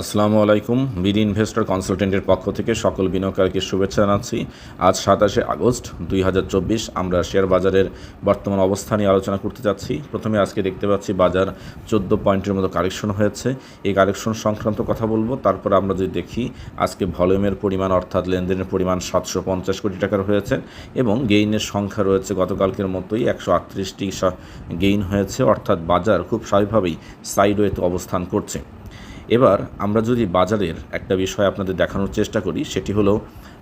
আসসালামু আলাইকুম BD investor কনসালটেন্টের পক্ষ থেকে সকল বিনিয়োগকারীকে শুভেচ্ছা জানাচ্ছি। আজ সাতাশে আগস্ট দুই হাজার চব্বিশ, আমরা শেয়ার বাজারের বর্তমান অবস্থা নিয়ে আলোচনা করতে যাচ্ছি। প্রথমে আজকে দেখতে পাচ্ছি বাজার চোদ্দ পয়েন্টের মতো কারেকশন হয়েছে। এই কারেকশন সংক্রান্ত কথা বলব, তারপর আমরা যদি দেখি, আজকে ভলিউমের পরিমাণ অর্থাৎ লেনদেনের পরিমাণ সাতশো পঞ্চাশ কোটি টাকার হয়েছে এবং গেইনের সংখ্যা রয়েছে গতকালকের মতোই একশো আটত্রিশটি গেইন হয়েছে। অর্থাৎ বাজার খুব স্বাভাবিকভাবেই সাইডওয়েতে অবস্থান করছে। এবার আমরা যদি বাজারের একটা বিষয় আপনাদের দেখানোর চেষ্টা করি সেটি হলো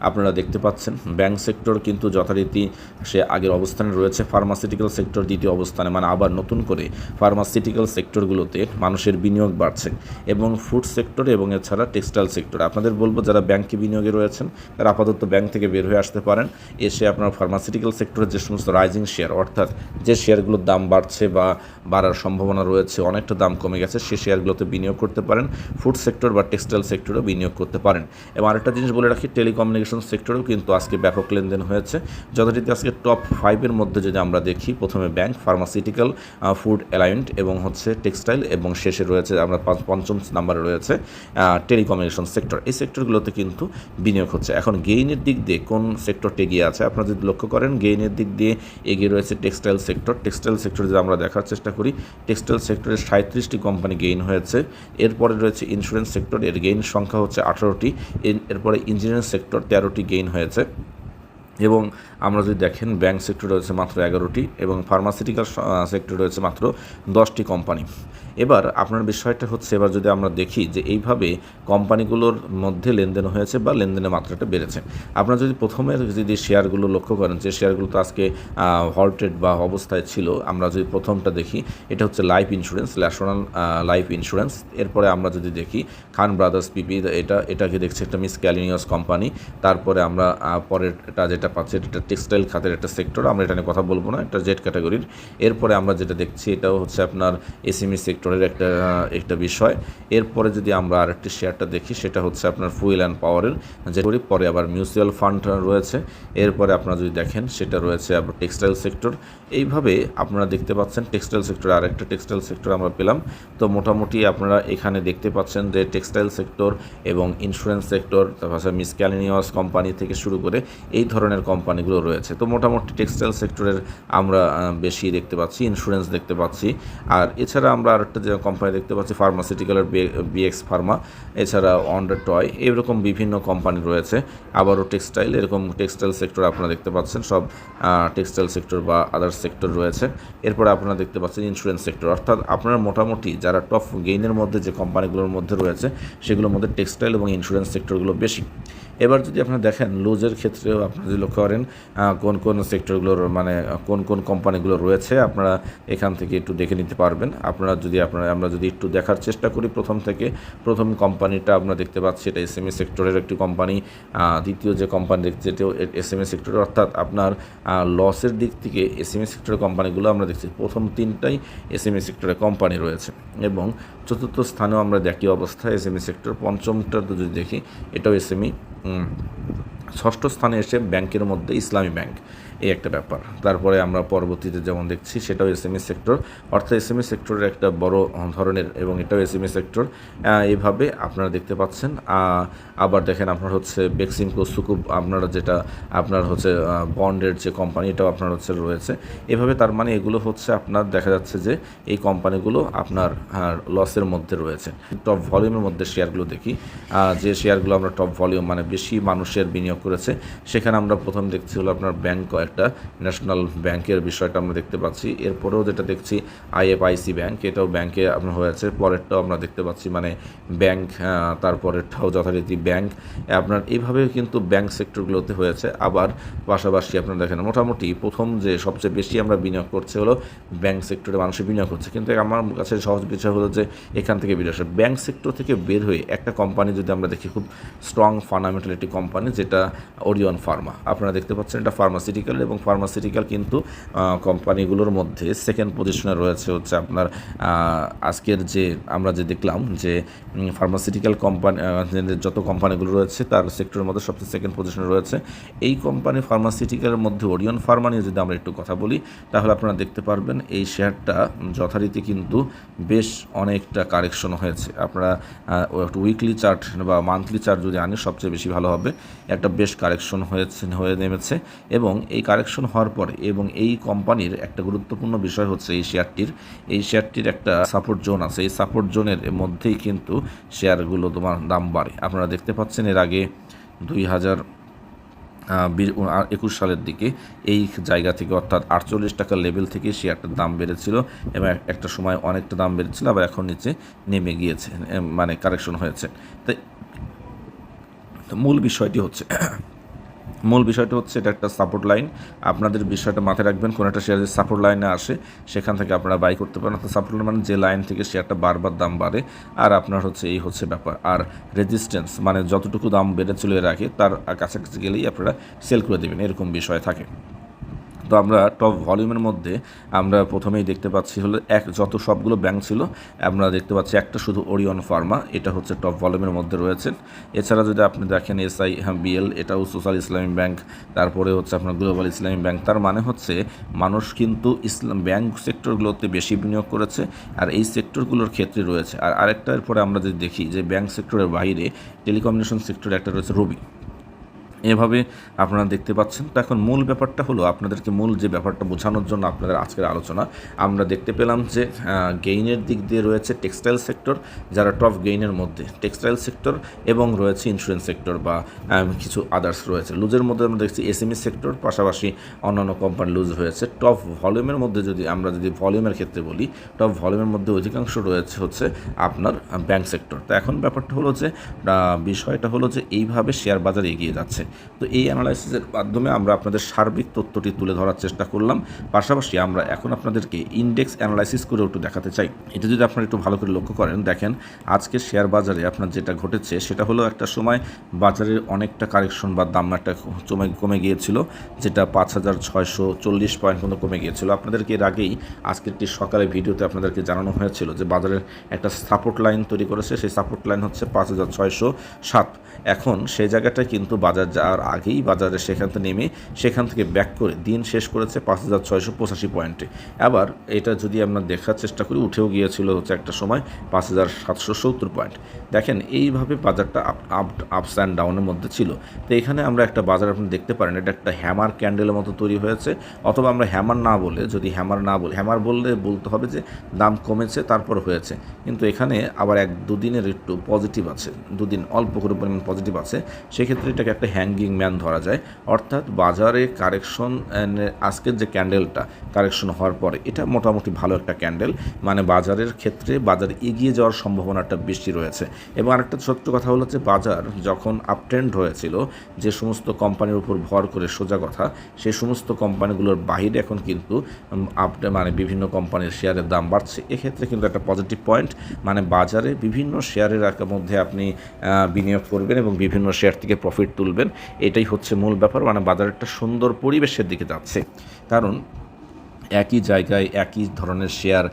আপনারা দেখতে পাচ্ছেন ব্যাংক সেক্টর কিন্তু যথারীতি সে আগের অবস্থানে রয়েছে ফার্মাসিউটিক্যাল সেক্টর দ্বিতীয় অবস্থানে মানে আবার নতুন করে ফার্মাসিউটিক্যাল সেক্টরগুলোতে মানুষের বিনিয়োগ বাড়ছে এবং ফুড সেক্টর এবং এছাড়া টেক্সটাইল সেক্টর আপনাদের বলব, যারা ব্যাংকে বিনিয়োগে রয়েছেন, তারা আপাতত ব্যাংক থেকে বের হয়ে আসতে পারেন, এসে আপনার ফার্মাসিউটিক্যাল সেক্টরের যে সমস্ত রাইজিং শেয়ার অর্থাৎ যে শেয়ারগুলোর দাম বাড়ছে বা বাড়ার সম্ভাবনা রয়েছে, অনেকটা দাম কমে গেছে, সে শেয়ারগুলোতে বিনিয়োগ করতে পারেন ফুড সেক্টর বা টেক্সটাইল সেক্টরেও বিনিয়োগ করতে পারেন। এবং আরেকটা জিনিস বলে রাখি টেলিকমিউনিকেশন সেক্টরেও কিন্তু আজকে ব্যাপক লেনদেন হয়েছে। যথারীতি আজকে টপ ফাইভের মধ্যে যদি আমরা দেখি, প্রথমে ব্যাংক ফার্মাসিউটিক্যাল ফুড অ্যালায়েন্ট এবং হচ্ছে টেক্সটাইল এবং শেষে রয়েছে আমরা পঞ্চম নাম্বারে রয়েছে টেলিকমিউনিকেশন সেক্টর এই সেক্টরগুলোতে কিন্তু বিনিয়োগ হচ্ছে। এখন গেইনের দিক দিয়ে কোন সেক্টরটি এগিয়ে আছে, আপনারা যদি লক্ষ্য করেন গেইনের দিক দিয়ে এগিয়ে রয়েছে টেক্সটাইল সেক্টর টেক্সটাইল সেক্টর যদি আমরা দেখার চেষ্টা করি টেক্সটাইল সেক্টরে সাঁত্রিশটি কোম্পানি গেইন হয়েছে। এরপরে রয়েছে ইন্স্যুরেন্স সেক্টর এর গেইন সংখ্যা হচ্ছে আঠারোটি। এরপরে ইঞ্জিনিয়ারিং সেক্টর তেরোটি গেইন হয়েছে। এবং আমরা যদি দেখেন ব্যাংক সেক্টর রয়েছে মাত্র এগারোটি এবং ফার্মাসিউটিক্যাল সেক্টর রয়েছে মাত্র দশটি কোম্পানি এবার আপনার বিষয়টা হচ্ছে এবার যদি আমরা দেখি যে এইভাবে কোম্পানিগুলোর মধ্যে লেনদেন হয়েছে বা লেনদেনের মাত্রাটা বেড়েছে। আপনারা যদি প্রথমে যদি শেয়ারগুলো লক্ষ্য করেন যে শেয়ারগুলো তো আজকে হল্টেড বা অবস্থায় ছিল আমরা যদি প্রথমটা দেখি এটা হচ্ছে life insurance national life insurance এরপরে আমরা যদি দেখি খান ব্রাদার্স পিপি এটা এটাকে দেখছি একটা মিস ক্যালিনিয়াস কোম্পানি তারপরে আমরা আহ, পরের এটা যেটা পাচ্ছি, এটা টেক্সটাইল খাতের একটা সেক্টর আমরা এটা নিয়ে কথা বলব না, এটা জেড ক্যাটাগরির এরপরে আমরা যেটা দেখছি, এটাও হচ্ছে আপনার এসএমই সেক্টরের একটা একটা বিষয়। এরপরে যদি আমরা আরেকটি শেয়ারটা দেখি, সেটা হচ্ছে আপনার ফুয়েল অ্যান্ড পাওয়ারের যে করি পরে আবার মিউচুয়াল ফান্ড রয়েছে। এরপরে আপনারা যদি দেখেন, সেটা রয়েছে আবার টেক্সটাইল সেক্টর এইভাবে আপনারা দেখতে পাচ্ছেন টেক্সটাইল সেক্টর আরেকটা টেক্সটাইল সেক্টর আমরা পেলাম। তো মোটামুটি আপনারা এখানে দেখতে পাচ্ছেন যে টেক্সটাইল সেক্টর এবং ইন্স্যুরেন্স সেক্টর তারপর মিসক্যালিনিয়াস কোম্পানি থেকে শুরু করে এই ধরনের কোম্পানিগুলো রয়েছে। তো মোটামুটি টেক্সটাইল সেক্টরের আমরা বেশি দেখতে পাচ্ছি ইন্স্যুরেন্স দেখতে পাচ্ছি। আর এছাড়া আমরা আরেকটা যে কোম্পানি দেখতে পাচ্ছি ফার্মাসিউটিক্যালের বিএক্স ফার্মা এছাড়া অন্ডার টয় এরকম বিভিন্ন কোম্পানি রয়েছে। আবারও টেক্সটাইল, এরকম টেক্সটাইল সেক্টর আপনারা দেখতে পাচ্ছেন, সব টেক্সটাইল সেক্টর বা আদার সেক্টর রয়েছে। এরপরে আপনারা দেখতে পাচ্ছেন ইন্স্যুরেন্স সেক্টর অর্থাৎ আপনারা মোটামুটি যারা টপ গেইনের মধ্যে যে কোম্পানিগুলোর মধ্যে রয়েছে, সেগুলোর মধ্যে টেক্সটাইল এবং ইন্স্যুরেন্স সেক্টরগুলো বেশি। এবার যদি আপনারা দেখেন লুজের ক্ষেত্রেও আপনারা যদি লক্ষ্য করেন কোন কোন সেক্টরগুলোর মানে কোন কোন কোম্পানিগুলো রয়েছে, আপনারা এখান থেকে একটু দেখে নিতে পারবেন। আপনারা যদি, আপনারা, আমরা যদি একটু দেখার চেষ্টা করি প্রথম থেকে, প্রথম কোম্পানিটা আমরা দেখতে পাচ্ছি, এটা এসএমই সেক্টরের একটি কোম্পানি দ্বিতীয় যে কোম্পানি দেখছি এটাও এসএমই সেক্টরের অর্থাৎ আপনার লসের দিক থেকে এসএমই সেক্টরের কোম্পানিগুলো আমরা দেখছি, প্রথম তিনটাই এসএমই সেক্টরের কোম্পানি রয়েছে। এবং চতুর্থ স্থানেও আমরা দেখি অবস্থা অবস্থায় এসএমই সেক্টর পঞ্চমটা যদি দেখি, এটাও এসএমই ষষ্ঠ স্থানে এসে ব্যাংকের মধ্যে ইসলামী ব্যাংক। এই একটা ব্যাপার। তারপরে আমরা পরবর্তীতে যেমন দেখছি, সেটাও এসএমই সেক্টর অর্থাৎ এসএমই সেক্টরের একটা বড় ধরনের এবং এটাও এসএমই সেক্টর এইভাবে আপনারা দেখতে পাচ্ছেন। আবার দেখেন আপনার হচ্ছে বেক্সিমকো সুকুব আপনারা যেটা, আপনার হচ্ছে বন্ডের যে কোম্পানি এটাও আপনার হচ্ছে রয়েছে। এভাবে তার মানে এগুলো হচ্ছে আপনার, দেখা যাচ্ছে যে এই কোম্পানিগুলো আপনার লসের মধ্যে রয়েছে। টপ ভলিউমের মধ্যে শেয়ারগুলো দেখি। যে শেয়ারগুলো আমরা টপ ভলিউম মানে বেশি মানুষের বিনিয়োগ করেছে, সেখানে আমরা প্রথম দেখছি হলো আপনার ব্যাংক একটা ন্যাশনাল ব্যাংকের বিষয়টা আমরা দেখতে পাচ্ছি। এরপরেও যেটা দেখছি আইএফআইসি ব্যাংক এটাও ব্যাংকে আপনার হয়েছে পরেরটাও আমরা দেখতে পাচ্ছি মানে ব্যাংক তারপরেরটাও যথারীতি ব্যাংক আপনার এইভাবে কিন্তু ব্যাংক সেক্টরগুলোতে হয়েছে আবার পাশাপাশি আপনারা দেখেন, মোটামুটি প্রথম যে সবচেয়ে বেশি আমরা বিনিয়োগ করছে হলো ব্যাংক সেক্টরে মানুষের বিনিয়োগ হচ্ছে। কিন্তু আমার কাছে সহজ বিষয় হলো যে এখান থেকে বের আসে ব্যাংক সেক্টর থেকে বের হয়ে একটা কোম্পানি যদি আমরা দেখি, খুব স্ট্রং ফান্ডামেন্টাল একটি কোম্পানি যেটা ওরিয়ন ফার্মা আপনারা দেখতে পাচ্ছেন এটা ফার্মাসিউটিক্যাল মেডিকেল এবং ফার্মাসিউটিক্যাল কিন্তু কোম্পানিগুলোর মধ্যে সেকেন্ড পজিশনে রয়েছে হচ্ছে আপনার আজকের যে আমরা যে দেখলাম যে ফার্মাসিউটিক্যাল কোম্পানি যত কোম্পানিগুলো রয়েছে তার সেক্টরের মধ্যে সবচেয়ে সেকেন্ড পজিশনে রয়েছে। এই কোম্পানি ফার্মাসিউটিক্যালের মধ্যে ওরিয়ন ফার্মা নিয়ে যদি আমরা একটু কথা বলি, তাহলে আপনারা দেখতে পারবেন এই শেয়ারটা যথারীতি কিন্তু বেশ অনেকটা কারেকশন হয়েছে। আপনারা উইকলি চার্ট বা মান্থলি চার্ট যদি আনি সবচেয়ে বেশি ভালো হবে। একটা বেশ কারেকশন হয়েছে, হয়ে নেমেছে এবং এই কারেকশন হওয়ার পরে এবং এই কোম্পানির একটা গুরুত্বপূর্ণ বিষয় হচ্ছে এই শেয়ারটির। এই শেয়ারটির একটা সাপোর্ট জোন আছে। এই সাপোর্ট জোনের মধ্যেই কিন্তু শেয়ারগুলো তোমার দাম বাড়ে। আপনারা দেখতে পাচ্ছেন এর আগে দুই হাজার একুশ সালের দিকে এই জায়গা থেকে অর্থাৎ আটচল্লিশ টাকার লেভেল থেকে শেয়ারটার দাম বেড়েছিল এবং একটা সময় অনেকটা দাম বেড়েছিল, আবার এখন নিচে নেমে গিয়েছে মানে কারেকশন হয়েছে। তাই, মূল বিষয়টি হচ্ছে মূল বিষয়টা হচ্ছে এটা একটা সাপোর্ট লাইন আপনাদের বিষয়টা মাথায় রাখবেন, কোনো একটা শেয়ার যদি সাপোর্ট লাইনে আসে, সেখান থেকে আপনারা বাই করতে পারেন। অর্থাৎ সাপোর্ট লাইন মানে যে লাইন থেকে শেয়ারটা বারবার দাম বাড়ে, আর আপনার হচ্ছে এই হচ্ছে ব্যাপার। আর রেজিস্ট্যান্স মানে যতটুকু দাম বেড়ে চলে রাখে, তার কাছাকাছি গেলেই আপনারা সেল করে দেবেন, এরকম বিষয় থাকে। তো আমরা টপ ভলিউমের মধ্যে আমরা প্রথমেই দেখতে পাচ্ছি হলো এক, যত সবগুলো ব্যাংক ছিল, আমরা দেখতে পাচ্ছি একটা শুধু ওরিয়ন ফার্মা এটা হচ্ছে টপ ভলিউমের মধ্যে রয়েছে। এছাড়া যদি আপনি দেখেন এসআই বিএল এটাও সোশ্যাল ইসলামী ব্যাংক তারপরে হচ্ছে আপনার গ্লোবাল ইসলামী ব্যাংক তার মানে হচ্ছে মানুষ কিন্তু ইসলাম ব্যাংক সেক্টরগুলোতে বেশি বিনিয়োগ করেছে, আর এই সেক্টরগুলোর ক্ষেত্রে রয়েছে। আর আরেকটার পরে আমরা যদি দেখি যে ব্যাংক সেক্টরের বাইরে টেলিকমিউনিকেশন সেক্টরে একটা রয়েছে রবি এভাবে আপনারা দেখতে পাচ্ছেন। তো এখন মূল ব্যাপারটা হলো আপনাদেরকে মূল যে ব্যাপারটা বোঝানোর জন্য আপনাদের আজকের আলোচনা, আমরা দেখতে পেলাম যে গেইনের দিক দিয়ে রয়েছে টেক্সটাইল সেক্টর যারা টপ গেইনের মধ্যে। টেক্সটাইল সেক্টর এবং রয়েছে ইন্স্যুরেন্স সেক্টর বা কিছু আদার্স রয়েছে। লুজের মধ্যে আমরা দেখছি এসএমই সেক্টর পাশাপাশি অন্যান্য কোম্পানি লুজ হয়েছে। টপ ভলিউমের মধ্যে যদি আমরা যদি ভলিউমের ক্ষেত্রে বলি টপ ভলিউমের মধ্যে অধিকাংশ রয়েছে হচ্ছে আপনার ব্যাংক সেক্টর তো এখন ব্যাপারটা হলো যে বিষয়টা হলো যে, এইভাবে শেয়ার বাজার এগিয়ে যাচ্ছে। তো এই অ্যানালাইসিসের মাধ্যমে আমরা আপনাদের সার্বিক তথ্যটি তুলে ধরার চেষ্টা করলাম। পাশাপাশি আমরা এখন আপনাদেরকে ইন্ডেক্স অ্যানালাইসিস করেও একটু দেখাতে চাই। এটা যদি আপনারা একটু ভালো করে লক্ষ্য করেন, দেখেন আজকে শেয়ার বাজারে আপনার যেটা ঘটেছে, সেটা হলো একটা সময় বাজারের অনেকটা কারেকশন বা দাম একটা কমে কমে গিয়েছিল, যেটা পাঁচ হাজার ছয়শো চল্লিশ পয়েন্ট পর্যন্ত কমে গিয়েছিল। আপনাদেরকে এর আগেই আজকেরটি সকালে ভিডিওতে আপনাদেরকে জানানো হয়েছিল যে বাজারের একটা সাপোর্ট লাইন তৈরি করেছে। সেই সাপোর্ট লাইন হচ্ছে পাঁচ হাজার ছয়শো সাত। এখন সেই জায়গাটায় কিন্তু বাজার যাওয়ার আগেই বাজারে সেখান থেকে নেমে সেখান থেকে ব্যাক করে দিন শেষ করেছে পাঁচ হাজার ছয়শো পঁচাশি পয়েন্টে। আবার এটা যদি আমরা দেখার চেষ্টা করি, উঠেও গিয়েছিল হচ্ছে একটা সময় পাঁচ হাজার সাতশো সত্তর পয়েন্ট। দেখেন, এইভাবে বাজারটা আপ আপ আপস অ্যান্ড ডাউনের মধ্যে ছিল। তো এখানে আমরা একটা বাজার আপনি দেখতে পারেন, এটা একটা হ্যামার ক্যান্ডেলের মতো তৈরি হয়েছে। অথবা আমরা হ্যামার না বলে, যদি হ্যামার না বলি হ্যামার বললে বলতে হবে যে দাম কমেছে, তারপর হয়েছে। কিন্তু এখানে আবার এক দুদিনের একটু পজিটিভ আছে, দুদিন অল্প করে পরিমাণ পজিটিভ আছে। সেক্ষেত্রে এটাকে একটা হ্যাঙ্গিং ম্যান ধরা যায়। অর্থাৎ বাজারে কারেকশন আজকের যে ক্যান্ডেলটা, কারেকশন হওয়ার পরে এটা মোটামুটি ভালো একটা ক্যান্ডেল। মানে বাজারের ক্ষেত্রে বাজার এগিয়ে যাওয়ার সম্ভাবনাটা বেশি রয়েছে। এবং আরেকটা ছোট্ট কথা হলো যে বাজার যখন আপট্রেন্ড হয়েছিল, যে সমস্ত কোম্পানির উপর ভর করে সোজা কথা সেই সমস্ত কোম্পানিগুলোর বাহিরে এখন কিন্তু আপ মানে বিভিন্ন কোম্পানির শেয়ারের দাম বাড়ছে। এক্ষেত্রে কিন্তু একটা পজিটিভ পয়েন্ট মানে বাজারে বিভিন্ন শেয়ারের মধ্যে আপনি বিনিয়োগ করবেন এবং বিভিন্ন শেয়ার থেকে প্রফিট তুলবেন। এটাই হচ্ছে মূল ব্যাপার মানে বাজার একটা সুন্দর পরিবেশের দিকে যাচ্ছে। কারণ একই জায়গায় একই ধরনের শেয়ার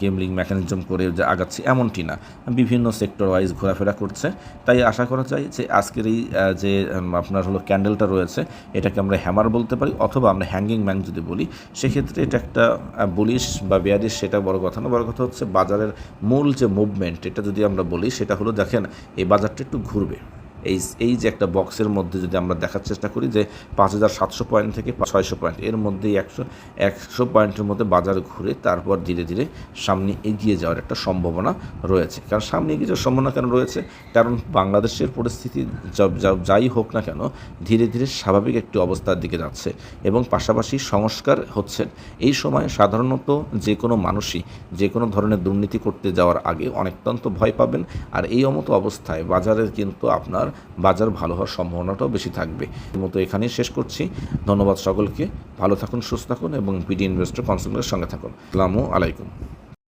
গেমলিং মেকানিজম করে যে আগাচ্ছে এমনটি না। বিভিন্ন সেক্টর ওয়াইজ ঘোরাফেরা করছে। তাই আশা করা যায় যে আজকের এই যে আপনার হলো ক্যান্ডেলটা রয়েছে, এটাকে আমরা হ্যামার বলতে পারি অথবা আমরা হ্যাঙ্গিং ম্যান যদি বলি, সেক্ষেত্রে এটা একটা বুলিশ বা বেয়ারিশ সেটা বড় কথা না। বড় কথা হচ্ছে বাজারের মূল যে মুভমেন্ট এটা যদি আমরা বলি, সেটা হলো দেখেন, এই বাজারটা একটু ঘুরবে। এই এই যে একটা বক্সের মধ্যে যদি আমরা দেখার চেষ্টা করি যে পাঁচ হাজার সাতশো পয়েন্ট থেকে ছয়শো পয়েন্ট, এর মধ্যেই একশো একশো পয়েন্টের মধ্যে বাজার ঘুরে তারপর ধীরে ধীরে সামনে এগিয়ে যাওয়ার একটা সম্ভাবনা রয়েছে। কারণ সামনে এগিয়ে যাওয়ার সম্ভাবনা কেন রয়েছে? কারণ বাংলাদেশের পরিস্থিতি যাই হোক না কেন, ধীরে ধীরে স্বাভাবিক একটি অবস্থার দিকে যাচ্ছে এবং পাশাপাশি সংস্কার হচ্ছে। এই সময় সাধারণত যে কোনো মানুষই যে কোনো ধরনের দুর্নীতি করতে যাওয়ার আগে অনেকতন্ত ভয় পাবেন। আর এই মতো অবস্থায় বাজারের কিন্তু আপনার বাজার ভালো হওয়ার সম্ভাবনাটাও বেশি থাকবে। মতো এখানেই শেষ করছি। ধন্যবাদ সকলকে। ভালো থাকুন, সুস্থ থাকুন এবং বিডি ইনভেস্টর কনসালটের সঙ্গে থাকুন। আসসালামু আলাইকুম।